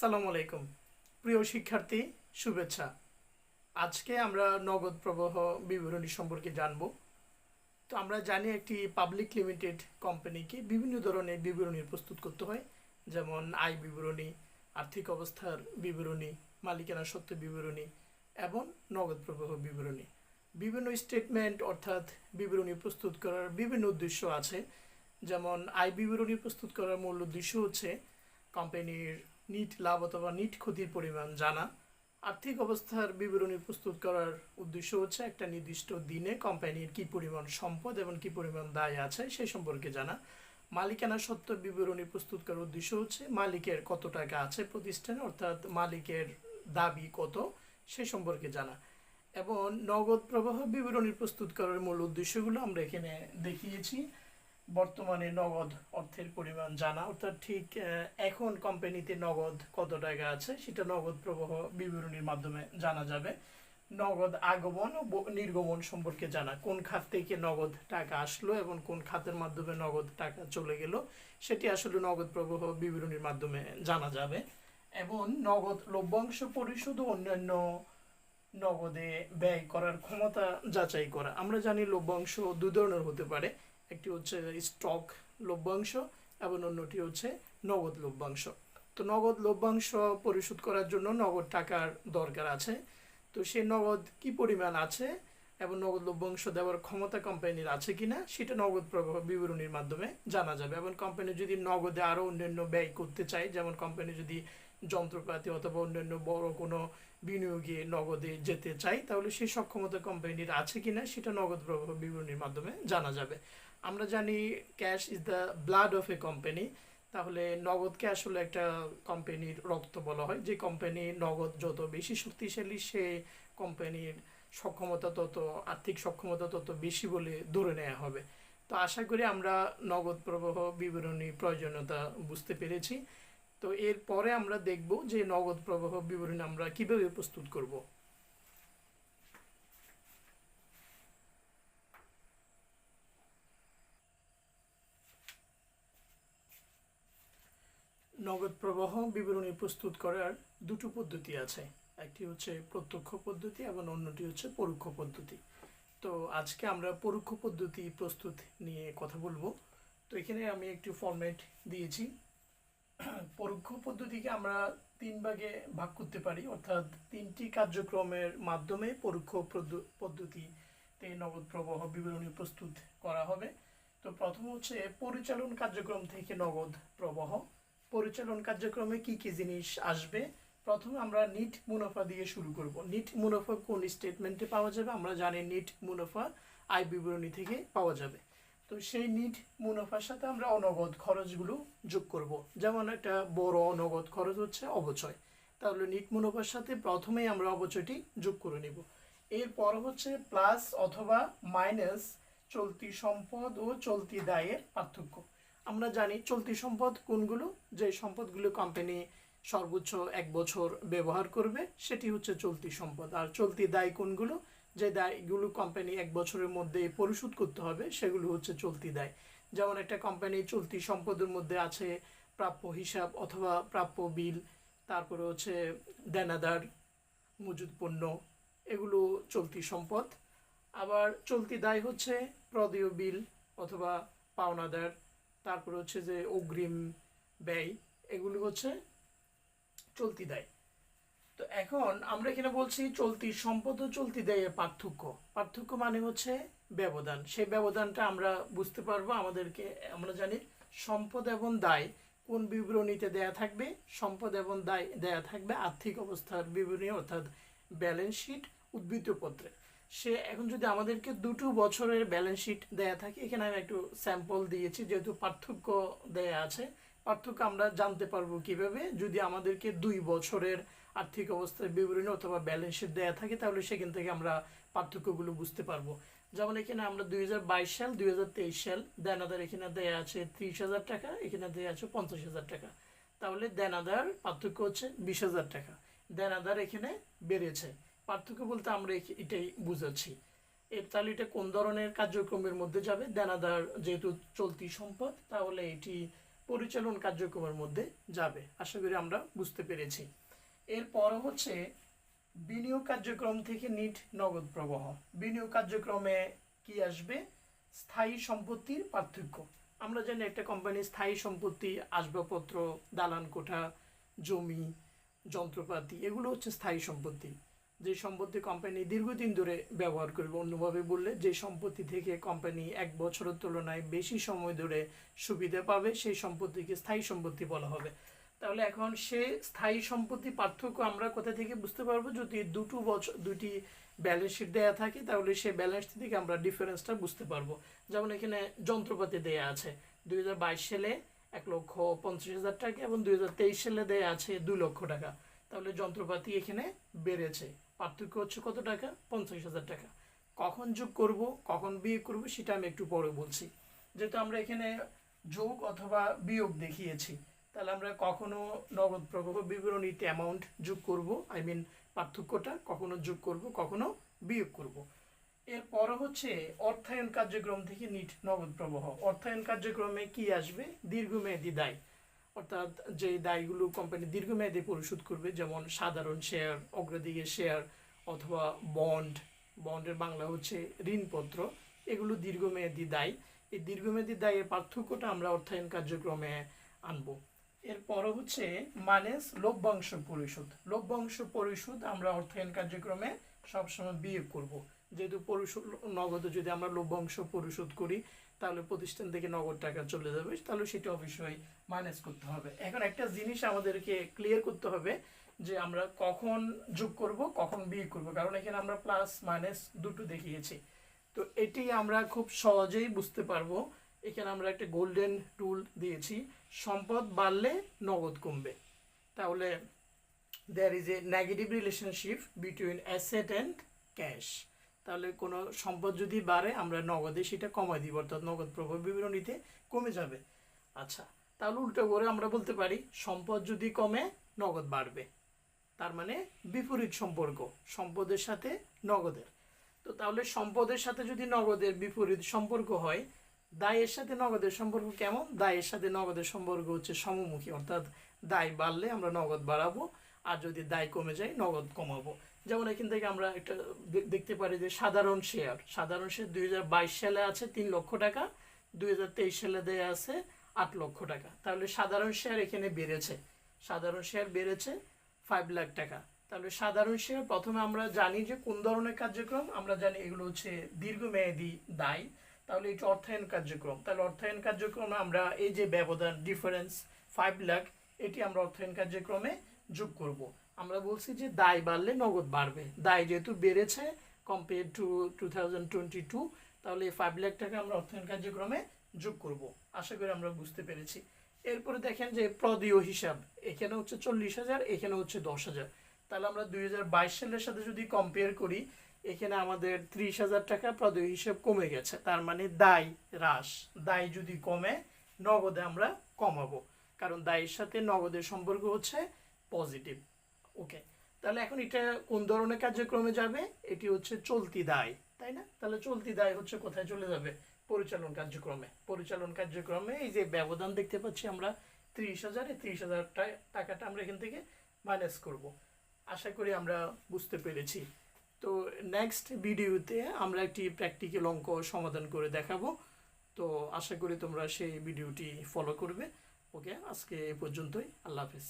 আসসালামু আলাইকুম। প্রিয় শিক্ষার্থী, শুভেচ্ছা। আজকে আমরা নগদ প্রবাহ বিবরণী সম্পর্কে জানব। তো আমরা জানি একটি পাবলিক লিমিটেড কোম্পানিকে বিভিন্ন ধরনের বিবরণী প্রস্তুত করতে হয়। যেমন আয় বিবরণী, আর্থিক অবস্থার বিবরণী, মালিকানা সত্ত্ব বিবরণী এবং নগদ প্রবাহ বিবরণী। বিভিন্ন স্টেটমেন্ট অর্থাৎ বিবরণী প্রস্তুত করার বিভিন্ন উদ্দেশ্য আছে। যেমন আয় বিবরণী প্রস্তুত করার মূল উদ্দেশ্য হচ্ছে কোম্পানির নিট লাভ অথবা নিট ক্ষতির পরিমাণ জানা। আর্থিক অবস্থার বিবরণী প্রস্তুত করার উদ্দেশ্য হচ্ছে একটা নির্দিষ্ট দিনে কোম্পানির কি পরিমাণ সম্পদ এবং কি পরিমাণ দায় আছে সেই সম্পর্কে জানা। মালিকানা সত্ত্ব বিবরণী প্রস্তুত করার উদ্দেশ্য হচ্ছে মালিকের কত টাকা আছে প্রতিষ্ঠানে, অর্থাৎ মালিকের দাবি কত সে সম্পর্কে জানা। এবং নগদ প্রবাহ বিবরণী প্রস্তুত করার মূল উদ্দেশ্যগুলো আমরা এখানে দেখিয়েছি। বর্তমানে নগদ অর্থের পরিমাণ জানা। অর্থাৎ ঠিক এখন কোম্পানিতে নগদ কত টাকা আছে সেটা নগদ প্রবাহ বিবরণীর মাধ্যমে জানা যাবে। নগদ আগমন ও নির্গমন সম্পর্কে জানা। কোন খাত থেকে নগদ টাকা আসলো এবং কোন খাতের মাধ্যমে নগদ টাকা চলে গেল সেটি আসলে নগদ প্রবাহ বিবরণীর মাধ্যমে জানা যাবে। এবং নগদ লভ্যাংশ পরিশোধ ও অন্যান্য নগদে ব্যয় করার ক্ষমতা যাচাই করা। আমরা জানি লভ্যাংশ দু ধরনের হতে পারে। একটি হচ্ছে স্টক লভ্যাংশ এবং অন্যটি হচ্ছে নগদ লভ্যাংশ। তো নগদ লভ্যাংশ পরিশোধ করার জন্য নগদ টাকার দরকার আছে। তো সেই নগদ কি পরিমাণ আছে এবং নগদ লভ্যাংশ দেওয়ার ক্ষমতা কোম্পানির আছে কিনা সেটা নগদ প্রবাহ বিবরণীর মাধ্যমে জানা যাবে এবং কোম্পানি যদি নগদে আরও অন্যান্য ব্যয় করতে চায়, যেমন কোম্পানি যদি যন্ত্রপাতি অথবা অন্যান্য বড় কোনো বিনিয়োগে নগদে যেতে চায়, তাহলে সেই সক্ষমতা কোম্পানির আছে কিনা সেটা নগদ প্রবাহ বিবরণীর মাধ্যমে জানা যাবে। আমরা জানি cash is the blood of a company, তাহলে নগদকে আসলে একটা কোম্পানির রক্ত বলা হয়, যে কোম্পানি নগদ যত বেশি শক্তিশালী সে কোম্পানির সক্ষমতা তত, আর্থিক সক্ষমতা তত বেশি বলে ধরে নেওয়া হবে। তো আশা করি আমরা নগদ প্রবাহ বিবরণী প্রয়োজনীয়তা বুঝতে পেরেছি। তো এরপরে আমরা দেখব যে নগদ প্রবাহ বিবরণী আমরা কীভাবে প্রস্তুত করব। নগদ প্রবাহ বিবরণী প্রস্তুত করার দুটো পদ্ধতি আছে। একটি হচ্ছে প্রত্যক্ষ পদ্ধতি এবং অন্যটি হচ্ছে পরোক্ষ পদ্ধতি। তো আজকে আমরা পরোক্ষ পদ্ধতি প্রস্তুত নিয়ে কথা বলব। তো এখানে আমি একটি ফরম্যাট দিয়েছি। পরোক্ষ পদ্ধতিকে আমরা তিন ভাগে ভাগ করতে পারি, অর্থাৎ তিনটি কার্যক্রমের মাধ্যমে পরোক্ষ পদ্ধ- পদ্ধতিতে নগদ প্রবাহ বিবরণী প্রস্তুত করা হবে। তো প্রথম হচ্ছে পরিচালন কার্যক্রম থেকে নগদ প্রবাহ। পরিচালন কার্যক্রমে কি কি জিনিস আসবে? প্রথমে আমরা নিট মুনাফা দিয়ে শুরু করব। নিট মুনাফা কোন স্টেটমেন্টে পাওয়া যাবে? আমরা জানি নিট মুনাফা আয় বিবরণী থেকে পাওয়া যাবে। তো সেই নিট মুনাফার সাথে আমরা অনগদ খরচগুলো যোগ করব। যেমন একটা বড় অনগদ খরচ হচ্ছে অবচয়। তাহলে নিট মুনাফার সাথে প্রথমেই আমরা অবচয়টি যোগ করে নিব। এরপর হচ্ছে প্লাস অথবা মাইনাস চলতি সম্পদ ও চলতি দায়ের পার্থক্য। আমরা জানি চলতি সম্পদ কোনগুলো? যে সম্পদগুলো কোম্পানি সর্বোচ্চ এক বছর ব্যবহার করবে, সেটি হচ্ছে চলতি সম্পদ। আর চলতি দায় কোনগুলো? যে দায়গুলো কোম্পানি এক বছরের মধ্যে পরিশোধ করতে হবে, সেগুলো হচ্ছে চলতি দায়। যেমন একটা কোম্পানি চলতি সম্পদের মধ্যে আছে প্রাপ্য হিসাব অথবা প্রাপ্য বিল, তারপরে হচ্ছে দেনাদার, মজুদ পণ্য, এগুলো চলতি সম্পদ। আবার চলতি দায় হচ্ছে প্রদেয় বিল অথবা পাওনাদার তারপরে হচ্ছে যে অগ্রিম ব্যয়, এগুলো হচ্ছে চলতি দায়। তো এখন আমরা এখানে বলছি চলতি সম্পদ ও চলতি দায়ের পার্থক্য। পার্থক্য মানে হচ্ছে ব্যবধান। সেই ব্যবধানটা আমরা বুঝতে পারব, আমাদেরকে, আমরা জানি সম্পদ এবং দায় কোন বিবরণীতে দেয়া থাকবে? সম্পদ এবং দায় দেয়া থাকবে আর্থিক অবস্থার বিবরণী, অর্থাৎ ব্যালেন্স শিট উদ্বৃত্ত পত্রে সে এখন যদি আমাদেরকে দুটো বছরের ব্যালেন্স শিট দেয়া থাকে, এখানে আমি একটু স্যাম্পল দিয়েছি, যেহেতু পার্থক্য দেয়া আছে। পার্থক্য আমরা জানতে পারব কীভাবে? যদি আমাদেরকে দুই বছরের আর্থিক অবস্থার বিবরণী অথবা ব্যালেন্স শিট দেয়া থাকে, তাহলে সেখান থেকে আমরা পার্থক্যগুলো বুঝতে পারব। যেমন এখানে আমরা দুই হাজার বাইশ সাল, দুই হাজার তেইশ সাল দেনাদার এখানে দেয়া আছে ত্রিশ হাজার টাকা, এখানে দেয়া আছে পঞ্চাশ হাজার টাকা। তাহলে দেনাদার পার্থক্য হচ্ছে বিশ হাজার টাকা। দেনাদার এখানে বেড়েছে। পার্থক্য বলতে আমরা এটাই বুঝাচ্ছি। এর তাহলে এটা কোন ধরনের কার্যক্রমের মধ্যে যাবে? দেনাদার যেহেতু চলতি সম্পদ, তাহলে এটি পরিচালন কার্যক্রমের মধ্যে যাবে। আশা করি আমরা বুঝতে পেরেছি। এরপর হচ্ছে বিনিয়োগ কার্যক্রম থেকে নিট নগদ প্রবাহ। বিনিয়োগ কার্যক্রমে কি আসবে? স্থায়ী সম্পত্তির পার্থক্য। আমরা জানি একটা কোম্পানির স্থায়ী সম্পত্তি, আসবাবপত্র, দালান কোঠা, জমি, যন্ত্রপাতি, এগুলো হচ্ছে স্থায়ী সম্পত্তি। যে সম্পত্তি কোম্পানি দীর্ঘদিন ধরে ব্যবহার করবে, অন্যভাবে বললে যে সম্পত্তি থেকে কোম্পানি এক বছরের তুলনায় বেশি সময় ধরে সুবিধা পাবে, সেই সম্পত্তিকে স্থায়ী সম্পত্তি বলা হবে। তাহলে এখন সে স্থায়ী সম্পত্তি পার্থক্য আমরা কোথা থেকে বুঝতে পারব? যদি দুটো বছর দুটি ব্যালেন্স শিট দেওয়া থাকে, তাহলে সেই ব্যালেন্স থেকে আমরা ডিফারেন্সটা বুঝতে পারব। যেমন এখানে যন্ত্রপাতি দেয়া আছে, দুই হাজার বাইশ সালে এক লক্ষ পঞ্চাশ হাজার টাকা এবং দুই হাজার তেইশ সালে দেয়া আছে দুই লক্ষ টাকা। তাহলে যন্ত্রপাতি এখানে বেড়েছে। পার্থক্য হচ্ছে কত টাকা? পঞ্চাশ হাজার টাকা। কখন যোগ করব, কখন বিয়োগ করব, সেটা আমি একটু পরে বলছি। যেহেতু আমরা এখানে যোগ অথবা বিয়োগ দেখিয়েছি, তাহলে আমরা কখনো নগদ প্রবাহ বিবরণীতে অ্যামাউন্ট যোগ করব আই মিন পার্থক্যটা, কখনো যোগ করব, কখনো বিয়োগ করব। এরপর হচ্ছে অর্থায়ন কার্যক্রম থেকে নিট নগদ প্রবাহ। অর্থায়ন কার্যক্রমে কি আসবে? দীর্ঘমেয়াদী দায়। অর্থাৎ যে দায়গুলো কোম্পানি দীর্ঘমেয়াদী পরিশোধ করবে, যেমন সাধারণ শেয়ার অগ্রাধিকার শেয়ার অথবা বন্ড বন্ডের বাংলা হচ্ছে ঋণপত্র, এগুলো দীর্ঘমেয়াদী দায়। এই দীর্ঘমেয়াদী দায়ের পার্থক্যটা আমরা অর্থায়ন কার্যক্রমে আনব। এরপর হচ্ছে মানেস লভ্যাংশ পরিশোধ। লভ্যাংশ পরিশোধ আমরা অর্থায়ন কার্যক্রমে সবসময় বিয়োগ করব। যেহেতু পরিশোধ নগদে, যদি আমরা লভ্যাংশ পরিশোধ করি, তাহলে প্রতিষ্ঠান থেকে নগদ টাকা চলে যাবে। তাহলে সেটা অবশ্যই মাইনাস করতে হবে। এখন একটা জিনিস আমাদেরকে ক্লিয়ার করতে হবে যে আমরা কখন যোগ করব, কখন বিয়োগ করব। কারণ এখানে আমরা প্লাস মাইনাস দুটো দেখিয়েছি। তো এটি আমরা খুব সহজেই বুঝতে পারব। এখানে আমরা একটা গোল্ডেন রুল দিয়েছি। সম্পদ বাড়লে নগদ কমবে। তাহলে there is a negative relationship between asset and cash তাহলে কোনো সম্পদ যদি বাড়ে, আমরা নগদে সেটা কমাই দিব, অর্থাৎ নগদ প্রভাব বিবরণীতে কমে যাবে। আচ্ছা তাহলে উল্টো করে আমরা বলতে পারি, সম্পদ যদি কমে, নগদ বাড়বে। তার মানে বিপরীত সম্পর্ক, সম্পদের সাথে নগদের। তো তাহলে সম্পদের সাথে যদি নগদের বিপরীত সম্পর্ক হয়, দায়ের সাথে নগদের সম্পর্ক কেমন? দায়ের সাথে নগদের সম্পর্ক হচ্ছে সমমুখী, অর্থাৎ দায় বাড়লে আমরা নগদ বাড়াবো। আর যদি দায় কমে যায়, নগদ কমাবো। যেমন এখান থেকে আমরা একটা দেখতে পারি যে সাধারণ শেয়ার সাধারণ শেয়ার দুই হাজার বাইশ সালে আছে তিন লক্ষ টাকা, দুই হাজার তেইশ সালে দেয়া আছে আট লক্ষ টাকা। তাহলে সাধারণ শেয়ার এখানে বেড়েছে। সাধারণ শেয়ার বেড়েছে ফাইভ লাখ টাকা। তাহলে সাধারণ শেয়ার প্রথমে আমরা জানি যে কোন ধরনের কার্যক্রম? আমরা জানি এগুলো হচ্ছে দীর্ঘমেয়াদী দায়। তাহলে এটা অর্থায়ন কার্যক্রম। তাহলে অর্থায়ন কার্যক্রমে আমরা এই যে ব্যবধান ডিফারেন্স ফাইভ লাখ এটি আমরা অর্থায়ন কার্যক্রমে যোগ করব। আমরা বলছি যে দায় বাড়লে নগদ বাড়বে। দায় যেহেতু বেড়েছে compare to two thousand twenty two তাহলে এই ফাইভ লাখ টাকা আমরা অর্থায়ন কার্যক্রমে যোগ করব। আশা করি আমরা বুঝতে পেরেছি। এরপরে দেখেন যে প্রদীয় হিসাব, এখানে হচ্ছে চল্লিশ হাজার, এখানে হচ্ছে দশ হাজার। তাহলে আমরা দুই হাজার বাইশ সালের সাথে যদি কম্পেয়ার করি, এখানে আমাদের ত্রিশ হাজার টাকা প্রদীয় হিসাব কমে গেছে। তার মানে দায় হ্রাস। দায় যদি কমে, নগদে আমরা কমাবো। কারণ দায়ের সাথে নগদের সম্পর্ক হচ্ছে পজিটিভ। ওকে, তাহলে এখন এটা কোন ধরনের কার্যক্রমে যাবে? এটি হচ্ছে চলতি দায়, তাই না? তাহলে চলতি দায় হচ্ছে কোথায় চলে যাবে? পরিচালন কার্যক্রমে। পরিচালন কার্যক্রমে এই যে ব্যবধান দেখতে পাচ্ছি আমরা, ত্রিশ হাজারে ত্রিশ হাজার টাকাটা আমরা এখান থেকে মাইনাস করব। আশা করি আমরা বুঝতে পেরেছি। তো নেক্সট ভিডিওতে আমরা একটি প্র্যাকটিক্যাল অঙ্ক সমাধান করে দেখাবো। তো আশা করি তোমরা সেই ভিডিওটি ফলো করবে। ওকে, আজকে এ পর্যন্তই। আল্লাহ হাফিজ।